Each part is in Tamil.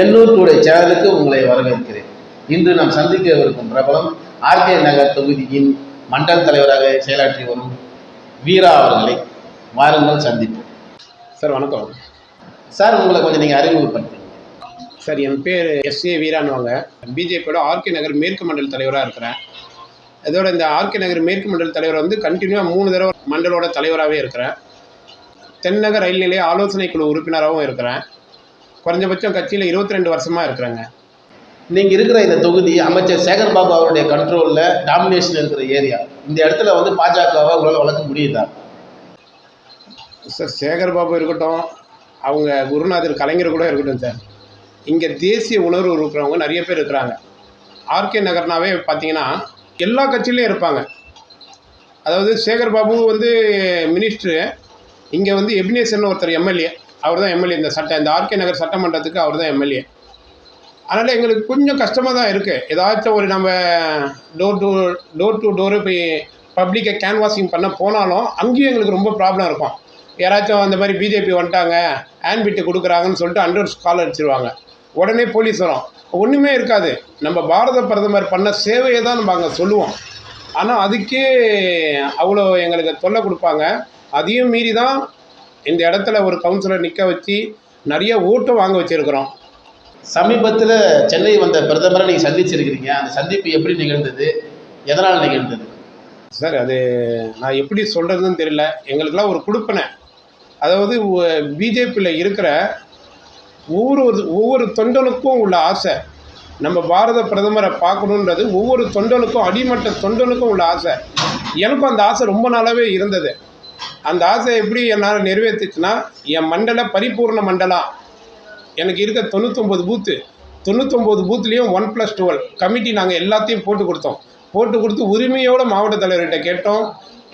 எண்ணூர் டுடே சேனலுக்கு உங்களை வரவேற்கிறேன். இன்று நாம் சந்திக்கவிருக்கும் பிரபலம் ஆர்கே நகர் தொகுதியின் மண்டல தலைவராக செயலாற்றி வரும் வீரா அவர்களை வாருங்கள் சந்திப்போம். சார் வணக்கம். சார் உங்களை கொஞ்சம் நீங்கள் அறிமுகப்படுத்துங்க. சார் என் பேர் எஸ்ஏ வீரான்வாங்க. பிஜேபியோட ஆர்கே நகர் மேற்கு மண்டல தலைவராக இருக்கிறேன். இதோட இந்த ஆர்கே நகர் மேற்கு மண்டல தலைவர் வந்து கண்டினியூவாக மூணு தடவை மண்டலோட தலைவராகவே இருக்கிறேன். தென்னக ரயில் நிலைய ஆலோசனை குழு உறுப்பினராகவும் இருக்கிறேன். குறைஞ்சபட்சம் கட்சியில் இருபத்தி ரெண்டு வருஷமாக இருக்கிறேங்க. நீங்கள் இருக்கிற இந்த தொகுதி அமைச்சர் சேகர் பாபு அவருடைய கண்ட்ரோலில் டாமினேஷன் இருக்கிற ஏரியா இந்த இடத்துல வந்து பாஜகவை உங்களால் வளர்க்க முடியுதா? சார் சேகர் பாபு இருக்கட்டும் அவங்க குருநாதர் கலைஞர் கூட இருக்கட்டும் சார். இங்கே தேசிய உணர்வு இருக்கிறவங்க நிறைய பேர் இருக்கிறாங்க. ஆர்கே நகர்னாவே பார்த்தீங்கன்னா எல்லா கட்சியிலையும் இருப்பாங்க. அதாவது சேகர் பாபு வந்து மினிஸ்டரு இங்கே வந்து எபினேசன் ஒருத்தர் எம்எல்ஏ. அவர் தான் எம்எல்ஏ இந்த சட்ட இந்த ஆர்கே நகர் சட்டமன்றத்துக்கு அவர் தான் எம்எல்ஏ அதனால் எங்களுக்கு கொஞ்சம் கஷ்டமாக தான் இருக்குது ஏதாச்சும் ஒரு நம்ம door to door to door போய் பப்ளிக்கை கேன்வாசிங் பண்ண போனாலும் அங்கேயும் எங்களுக்கு ரொம்ப ப்ராப்ளம் இருக்கும். யாராச்சும் அந்த மாதிரி பிஜேபி வந்துட்டாங்க ஹேண்ட் பிட்டு கொடுக்குறாங்கன்னு சொல்லிட்டு அண்டர் கால் அடிச்சிருவாங்க. உடனே போலீஸ் வரும். ஒன்றுமே இருக்காது. நம்ம பாரத பிரதமர் பண்ண சேவையை தான் நம்ம அங்கே சொல்லுவோம். ஆனால் அதுக்கே அவ்வளோ எங்களுக்கு தொல்லை கொடுப்பாங்க. அதையும் மீறி தான் இந்த இடத்துல ஒரு கவுன்சிலர் நிற்க வச்சு நிறைய ஓட்டும் வாங்க வச்சுருக்கிறோம். சமீபத்தில் சென்னை வந்த பிரதமரை நீங்கள் சந்திச்சிருக்கிறீங்க. அந்த சந்திப்பு எப்படி நிகழ்ந்தது? எதனால் நிகழ்ந்தது? சார் அது நான் எப்படி சொல்கிறதுன்னு தெரியல. எங்களுக்கெல்லாம் ஒரு கொடுப்பனை. அதாவது பிஜேபியில் இருக்கிற ஒவ்வொரு ஒவ்வொரு தொண்டனுக்கும் உள்ள ஆசை. நம்ம பாரத பிரதமரை பார்க்கணுன்றது ஒவ்வொரு தொண்டனுக்கும் அடிமட்ட தொண்டனுக்கும் உள்ள ஆசை. எனக்கும் அந்த ஆசை ரொம்ப நாளாகவே இருந்தது. அந்த ஆசை எப்படி என்னால் நிறைவேற்றுச்சுன்னா என் மண்டல பரிபூர்ண மண்டலம் எனக்கு இருக்க தொண்ணூத்தொம்பது பூத்து தொண்ணூத்தொம்பது பூத்துலேயும் ஒன் ப்ளஸ் டுவெல் கமிட்டி நாங்கள் எல்லாத்தையும் போட்டு கொடுத்தோம். போட்டு கொடுத்து உரிமையோடு மாவட்ட தலைவர்கிட்ட கேட்டோம்.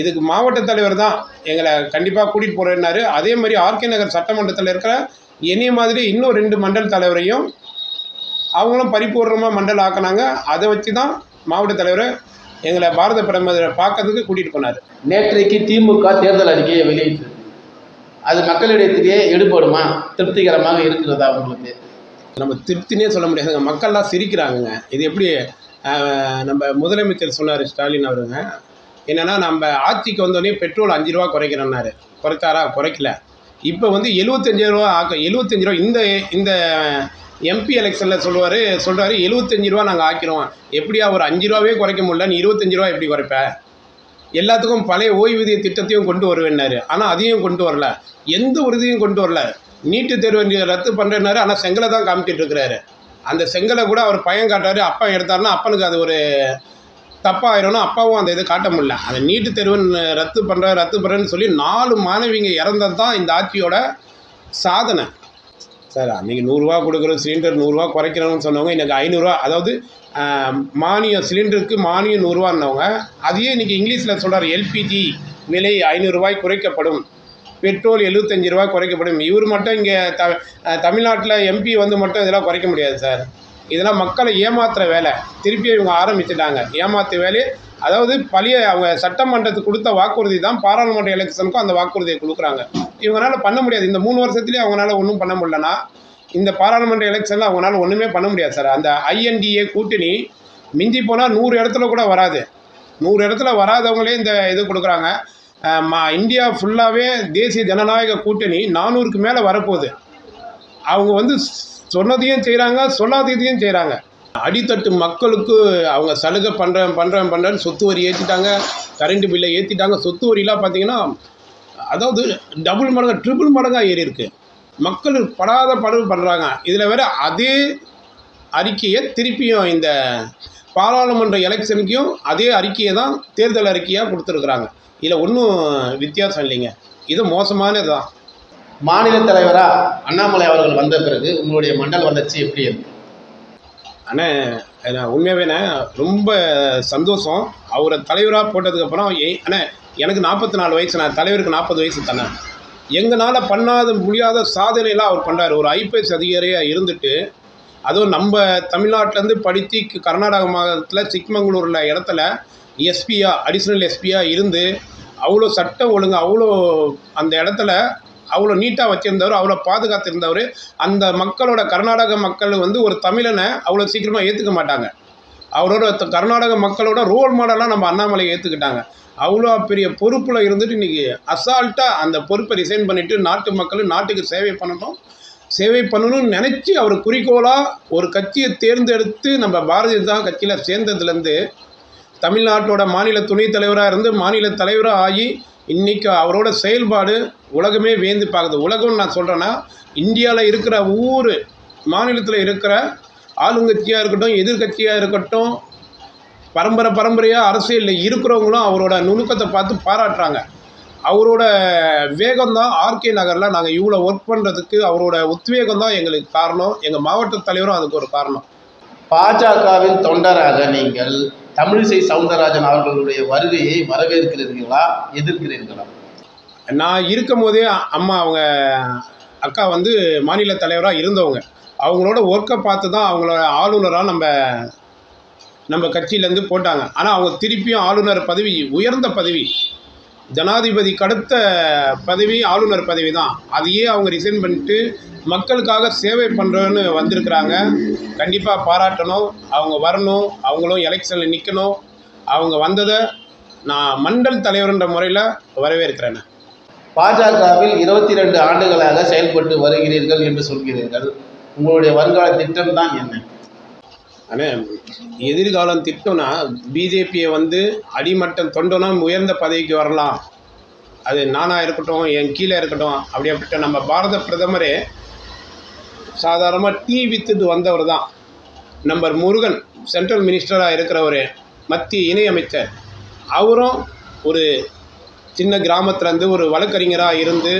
இதுக்கு மாவட்ட தலைவர் தான் எங்களை கண்டிப்பாக கூட்டிகிட்டு போகிறேன்னாரு அதே மாதிரி ஆர்கே நகர் சட்டமன்றத்தில் இருக்கிற என்னைய மாதிரி இன்னும் ரெண்டு மண்டல் தலைவரையும் அவங்களும் பரிபூர்ணமாக மண்டல் ஆக்குனாங்க. அதை வச்சு தான் மாவட்ட தலைவரை எங்களை பாரத பிரதமரை பார்க்கறதுக்கு கூட்டிகிட்டு போனார். நேற்றைக்கு திமுக தேர்தல் அறிக்கையை வெளியிட்டது. அது மக்களிடத்திலேயே எடுபடுமா? திருப்திகரமாக இருக்கிறதா உங்களுக்கு? நம்ம திருப்தினே சொல்ல முடியாதுங்க. மக்கள்லாம் சிரிக்கிறாங்கங்க. இது எப்படி நம்ம முதலமைச்சர் சொன்னார் ஸ்டாலின் அவருங்க. என்னென்னா நம்ம ஆட்சிக்கு வந்தோடனே பெட்ரோல் அஞ்சு ரூபா குறைக்கிறோன்னாரு. குறைச்சாரா? குறைக்கல. இப்போ வந்து எழுபத்தஞ்சு ரூபா ஆக்க எழுபத்தஞ்சு ரூபா இந்த இந்த எம்பி எலெக்ஷனில் சொல்லுவார் சொல்கிறாரு எழுபத்தஞ்சு ரூபா நாங்கள் ஆக்கிடுவோம் எப்படியா ஒரு அஞ்சு ரூபாவே குறைக்க முடியல நீ இருபத்தஞ்சு ரூபா எப்படி குறைப்ப? எல்லாத்துக்கும் பழைய ஓய்வூதிய திட்டத்தையும் கொண்டு வருவேன்னாரு. ஆனால் அதையும் கொண்டு வரல. எந்த உறுதியும் கொண்டு வரல. நீட்டு தேர்வு ரத்து பண்ணுறேன்னாரு ஆனால் செங்கலை தான் காமிச்சிட்டு இருக்கிறாரு. அந்த செங்கலை கூட அவர் பையன் காட்டுறாரு. அப்பா எடுத்தாருன்னா அப்பனுக்கு அது ஒரு தப்பாயிரம்னா அப்பாவும் அந்த இதை காட்ட முடியல. அந்த நீட்டு தேர்வு ரத்து பண்ணுற ரத்து பண்ணுறேன்னு சொல்லி நாலு மாணவிங்க இறந்தது தான் இந்த ஆட்சியோட சாதனை. சார் அன்றைக்கி நூறுரூவா கொடுக்குற சிலிண்டர் நூறுரூவா குறைக்கிறோம்னு சொன்னவங்க எனக்கு ஐநூறுரூவா அதாவது மானியம் சிலிண்டருக்கு மானியம் நூறுரூவான்னவங்க அதையே இன்றைக்கி இங்கிலீஷில் சொல்கிறார் எல்பிஜி விலை ஐநூறுரூவாய் குறைக்கப்படும். பெட்ரோல் எழுபத்தஞ்சு ரூபாய் குறைக்கப்படும். இவர் மட்டும் இங்கே த தமிழ்நாட்டில் எம்பி வந்து மட்டும் இதெல்லாம் குறைக்க முடியாது சார். இதெல்லாம் மக்களை ஏமாத்துற வேலை. திருப்பி இவங்க ஆரம்பிச்சிட்டாங்க. ஏமாத்து வேலையை அதாவது பழைய அவங்க சட்டமன்றத்துக்கு கொடுத்த வாக்குறுதி தான் பாராளுமன்ற எலெக்ஷனுக்கும் அந்த வாக்குறுதியை கொடுக்குறாங்க. இவங்களால பண்ண முடியாது. இந்த மூணு வருஷத்துலேயே அவங்களால ஒன்றும் பண்ண முடியலன்னா இந்த பாராளுமன்ற எலெக்ஷனில் அவங்களால ஒன்றுமே பண்ண முடியாது சார். அந்த ஐஎன்டிஏ கூட்டணி மிஞ்சி போனால் நூறு இடத்துல கூட வராது. நூறு இடத்துல வராதவங்களே இந்த இது கொடுக்குறாங்க. மா இந்தியா ஃபுல்லாகவே தேசிய ஜனநாயக கூட்டணி நானூறுக்கு மேலே வரப்போகுது. அவங்க வந்து சொன்னதையும் செய்கிறாங்க சொல்லாததையும் செய்கிறாங்க அடித்தட்டு மக்களுக்கு அவங்க சலுகை பண்ணுறேன் பண்ணுறேன் பண்ணுறேன்னு சொத்து வரி ஏற்றிட்டாங்க கரண்ட் பில்லை ஏற்றிட்டாங்க சொத்து வரிலாம் பார்த்தீங்கன்னா அதாவது டபுள் மடங்கு ட்ரிபிள் மடங்காக ஏறி இருக்குது மக்கள் படாத படவு பண்ணுறாங்க இதில் வேற அதே அறிக்கையை திருப்பியும் இந்த பாராளுமன்ற எலெக்ஷனுக்கும் அதே அறிக்கையை தான் தேர்தல் அறிக்கையாக கொடுத்துருக்குறாங்க. இதில் ஒன்றும் வித்தியாசம் இல்லைங்க. இது மோசமானது தான் மாநில தலைவராக அண்ணாமலை அவர்கள் வந்த பிறகு உங்களுடைய மண்டல் வளர்ச்சி எப்படி இருக்கு? அண்ணே உண்மையாகவேண்ணே ரொம்ப சந்தோஷம். அவரை தலைவராக போட்டதுக்கப்புறம் ஏ அண்ணே எனக்கு நாற்பத்தி நாலு வயசு நான் தலைவருக்கு நாற்பது வயசு தானே. எங்களால் பண்ணாத முடியாத சாதனையெல்லாம் அவர் பண்ணுறாரு ஒரு ஐபிஎஸ் அதிகாரியாக இருந்துட்டு அதுவும் நம்ம தமிழ்நாட்டிலேருந்து படித்து கர்நாடக மாநிலத்தில் சிக்மங்களூரில் இடத்துல எஸ்பியாக அடிஷ்னல் எஸ்பியாக இருந்து அவ்வளோ சட்டம் ஒழுங்கு அவ்வளோ அந்த இடத்துல அவ்வளோ நீட்டாக வச்சுருந்தவர் அவ்வளோ பாதுகாத்திருந்தவர். அந்த மக்களோட கர்நாடக மக்கள் வந்து ஒரு தமிழனை அவ்வளோ சீக்கிரமாக ஏற்றுக்க மாட்டாங்க. அவரோட கர்நாடக மக்களோட ரோல் மாடலாக நம்ம அண்ணாமலையை ஏற்றுக்கிட்டாங்க அவ்வளோ பெரிய பொறுப்பில் இருந்துட்டு இன்றைக்கி அசால்ட்டாக அந்த பொறுப்பை ரிசைன் பண்ணிவிட்டு நாட்டு மக்கள் நாட்டுக்கு சேவை பண்ணணும். சேவை பண்ணணும்னு நினச்சி அவர் குறிக்கோளாக ஒரு கட்சியை தேர்ந்தெடுத்து நம்ம பாரதிய ஜனதா கட்சியில் சேர்ந்ததுலேருந்து தமிழ்நாட்டோட மாநில துணைத் தலைவராக இருந்து மாநில தலைவராக ஆகி இன்றைக்கி அவரோட செயல்பாடு உலகமே வியந்து பார்க்குது. உலகம்னு நான் சொல்கிறேன்னா இந்தியாவில் இருக்கிற ஒவ்வொரு மாநிலத்தில் இருக்கிற ஆளுங்கட்சியாக இருக்கட்டும் எதிர்கட்சியாக இருக்கட்டும் பரம்பரை பரம்பரையாக அரசியலில் இருக்கிறவங்களும் அவரோட நுணுக்கத்தை பார்த்து பாராட்டுறாங்க. அவரோட வேகம்தான் ஆர்கே நகரில் நாங்கள் இவ்வளோ ஒர்க் பண்ணுறதுக்கு அவரோட உத்வேகம் தான் எங்களுக்கு காரணம். எங்கள் மாவட்ட தலைவரும் அதுக்கு ஒரு காரணம். பாஜகவின் தொண்டராக நீங்கள் தமிழிசை சவுந்தரராஜன் அவர்களுடைய வருகையை வரவேற்கிறீர்களா எதிர்க்கிறீர்களா? நான் இருக்கும் போதே அம்மா அவங்க அக்கா வந்து மாநில தலைவராக இருந்தவங்க. அவங்களோட ஒர்க்கை பார்த்து தான் அவங்களோட ஆளுநராக நம்ம நம்ம கட்சியிலேருந்து போட்டாங்க. ஆனால் அவங்க திருப்பியும் ஆளுநர் பதவி உயர்ந்த பதவி ஜனாதிபதி கடுத்த பதவி ஆளுநர் பதவி தான். அதையே அவங்க ரிசைன் பண்ணிட்டு மக்களுக்காக சேவை பண்ணுறோன்னு வந்திருக்கிறாங்க. கண்டிப்பாக பாராட்டணும். அவங்க வரணும். அவங்களும் எலெக்ஷனில் நிற்கணும் அவங்க வந்ததை நான் மண்டல் தலைவர்ன்ற முறையில் வரவேற்கிறேன். பாஜகவில் இருபத்தி ரெண்டு ஆண்டுகளாக செயல்பட்டு வருகிறீர்கள் என்று சொல்கிறீர்கள். உங்களுடைய வருங்கால திட்டம் தான் என்ன? ஆனால் எதிர்காலம் திட்டம்னா பிஜேபியை வந்து அடிமட்டம் தொண்டனா உயர்ந்த பதவிக்கு வரலாம். அது நானாக இருக்கட்டும் என் கீழே இருக்கட்டும் அப்படிப்பட்ட நம்ம பாரத பிரதமரே சாதாரணமாக டீ வித்துட்டு வந்தவர் தான். நம்பர் முருகன் சென்ட்ரல் மினிஸ்டராக இருக்கிறவர் மத்திய இணையமைச்சர். அவரும் ஒரு சின்ன கிராமத்துலேருந்து ஒரு வழக்கறிஞராக இருந்து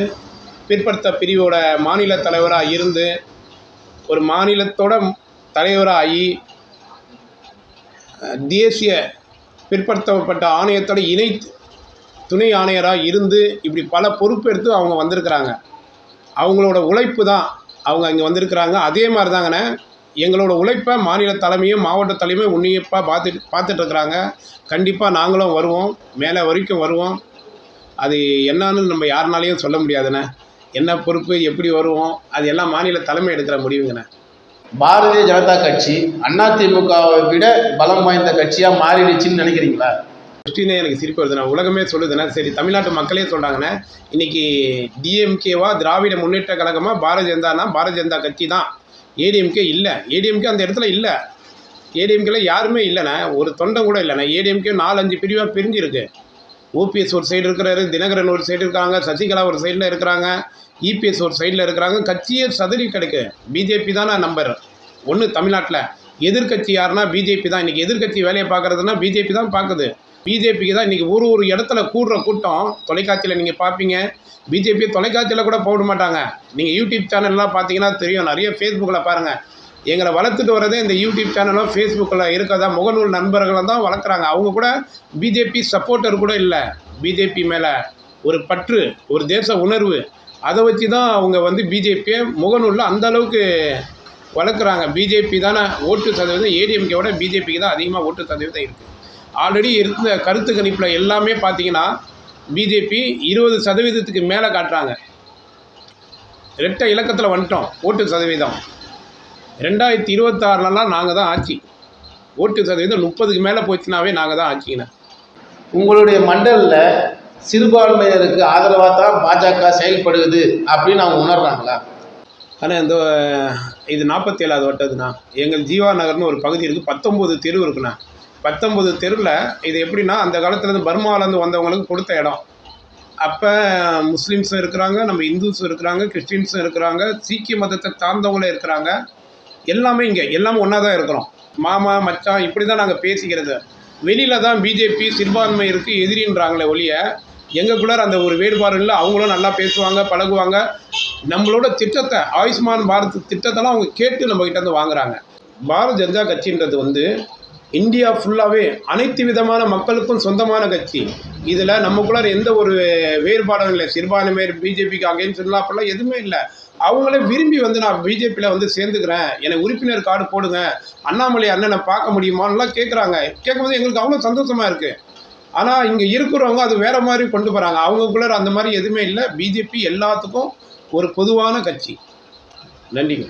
பிற்படுத்த பிரிவோட மாநில தலைவராக இருந்து ஒரு மாநிலத்தோட தலைவராகி தேசிய பிற்படுத்தப்பட்ட ஆணையத்தோட இணை துணை ஆணையராக இருந்து இப்படி பல பொறுப்பெடுத்து அவங்க வந்திருக்கிறாங்க. அவங்களோட உழைப்பு தான் அவங்க இங்கே வந்திருக்கிறாங்க. அதே மாதிரி தாங்கண்ணே எங்களோட உழைப்பை மாநில தலைமையும் மாவட்ட தலைமையும் உன்னிப்பாக பார்த்துட்டு பார்த்துட்ருக்குறாங்க கண்டிப்பாக நாங்களும் வருவோம். மேலே வரைக்கும் வருவோம். அது என்னான்னு நம்ம யாருனாலையும் சொல்ல முடியாதுண்ணே. என்ன பொறுப்பு எப்படி வருவோம் அது எல்லாம் மாநில தலைமை எடுக்கிற முடிவுங்கண்ணே. பாரதிய ஜனதா கட்சி அதிமுகவை விட பலம் வாய்ந்த கட்சியாக மாறிடுச்சின்னு நினைக்கிறீங்களா? கொஸ்டினே எனக்கு சிரிப்பு வருதுண்ணா உலகமே சொல்லுதுண்ணா சரி தமிழ்நாட்டு மக்களே சொல்கிறாங்கண்ணே இன்னைக்கு டிஎம்கேவா திராவிட முன்னேற்ற கழகமாக பாரதிய ஜனதானா பாரதிய ஜனதா கட்சி தான். ஏடிஎம்கே இல்லை. ஏடிஎம்கே அந்த இடத்துல இல்லை. ஏடிஎம்கேல யாருமே இல்லைண்ணே. ஒரு தொண்டம் கூட இல்லைண்ணே. ஏடிஎம்கே நாலஞ்சு பிரிவாக பிரிஞ்சிருக்கு. ஓபிஎஸ் ஒரு சைடு இருக்கிறாரு தினகரன் ஒரு சைடு இருக்காங்க சசிகலா ஒரு சைடில் இருக்கிறாங்க இபிஎஸ் ஒரு சைடில் இருக்கிறாங்க. கட்சியே சதுரி கிடக்கு பிஜேபி தானே நம்பர் ஒன்று தமிழ்நாட்டில். எதிர்க்கட்சி யாருன்னா பிஜேபி தான். இன்றைக்கி எதிர்கட்சி வேலையை பார்க்குறதுனா பிஜேபி தான் பார்க்குது. பிஜேபிக்கு தான் இன்றைக்கி ஒரு ஒரு இடத்துல கூடுற கூட்டம். தொலைக்காட்சியில் நீங்கள் பார்ப்பீங்க. பிஜேபி தொலைக்காட்சியில் கூட போட மாட்டாங்க. நீங்கள் யூடியூப் சேனல்லாம் பார்த்தீங்கன்னா தெரியும். நிறைய ஃபேஸ்புக்கில் பாருங்கள் எங்களை வளர்த்துட்டு வரதே இந்த யூடியூப் சேனலும் ஃபேஸ்புக்கில் இருக்கிறதா முகநூல் நண்பர்களை தான் வளர்க்குறாங்க. அவங்க கூட பிஜேபி சப்போர்ட்டர் கூட இல்லை. பிஜேபி மேலே ஒரு பற்று ஒரு தேச உணர்வு. அதை வச்சு தான் அவங்க வந்து பிஜேபியை முகநூலில் அந்த அளவுக்கு வளர்க்குறாங்க. பிஜேபி தானே ஓட்டு சதவீதம் ஏடிஎம்கேவோட பிஜேபிக்கு தான் அதிகமாக ஓட்டு சதவீதம் இருக்குது ஆல்ரெடி இருந்த கருத்து கணிப்பில் எல்லாமே பார்த்தீங்கன்னா பிஜேபி இருபது சதவீதத்துக்கு மேலே காட்டுறாங்க. ரெட்டை இலக்கத்தில் வந்துட்டோம் ஓட்டு சதவீதம். ரெண்டாயிரத்தி இருபத்தாறுலலாம் நாங்கள் தான் ஆட்சி. ஓட்டு சதவீதம் முப்பதுக்கு மேலே போச்சுனாவே நாங்கள் தான் ஆட்சிங்கண்ணே உங்களுடைய மண்டலில் சிறுபான்மையினருக்கு ஆதரவாக தான் பாஜக செயல்படுது அப்படின்னு அவங்க உணர்றாங்களா? ஆனால் இந்த இது நாற்பத்தி ஏழாவது வட்டதுண்ணா. எங்கள் ஜீவா நகர்னு ஒரு பகுதி இருக்குது பத்தொம்போது தெரு இருக்குண்ணா. பத்தொம்போது தெருவில் இது எப்படின்னா அந்த காலத்துலேருந்து பர்மாவிலேருந்து வந்தவங்களுக்கு கொடுத்த இடம். அப்போ முஸ்லீம்ஸும் இருக்கிறாங்க நம்ம இந்துஸும் இருக்கிறாங்க கிறிஸ்டின்ஸும் இருக்கிறாங்க சீக்கிய மதத்தை சார்ந்தவங்களும் இருக்கிறாங்க. எல்லாமே இங்கே எல்லாமே ஒன்றா தான் இருக்கிறோம். மாமா மச்சான் இப்படி தான் நாங்கள் பேசிக்கிறது. வெளியில் தான் பிஜேபி சிறுபான்மை இருக்குது எதிரின்றாங்களே ஒழிய எங்களுக்குள்ளார அந்த ஒரு வேறுபாடு இல்லை. அவங்களும் நல்லா பேசுவாங்க பழகுவாங்க. நம்மளோட திட்டத்தை ஆயுஷ்மான் பாரத் திட்டத்தெல்லாம் அவங்க கேட்டு நம்மக்கிட்ட வந்து வாங்குறாங்க. பாரத் ஜனதா கட்சின்றது வந்து இந்தியா ஃபுல்லாகவே அனைத்து விதமான மக்களுக்கும் சொந்தமான கட்சி. இதில் நமக்குள்ளார எந்த ஒரு வேறுபாடும் இல்லை. சிறுபான்மையர் பிஜேபிக்கு அங்கேயும் சொல்லலாம் அப்படிலாம் எதுவுமே இல்லை. அவங்களே விரும்பி வந்து நான் பிஜேபியில் வந்து சேர்ந்துக்கிறேன். எனக்கு உறுப்பினர் கார்டு போடுங்க. அண்ணாமலை அண்ணனை பார்க்க முடியுமான்லாம் கேட்குறாங்க கேட்கும்போது எங்களுக்கு அவ்வளோ சந்தோஷமாக இருக்குது ஆனால் இங்கே இருக்கிறவங்க அது வேற மாதிரி கொண்டு போகிறாங்க அவங்களுக்குள்ள அந்த மாதிரி எதுவுமே இல்லை. பிஜேபி எல்லாத்துக்கும் ஒரு பொதுவான கட்சி. நன்றிங்க.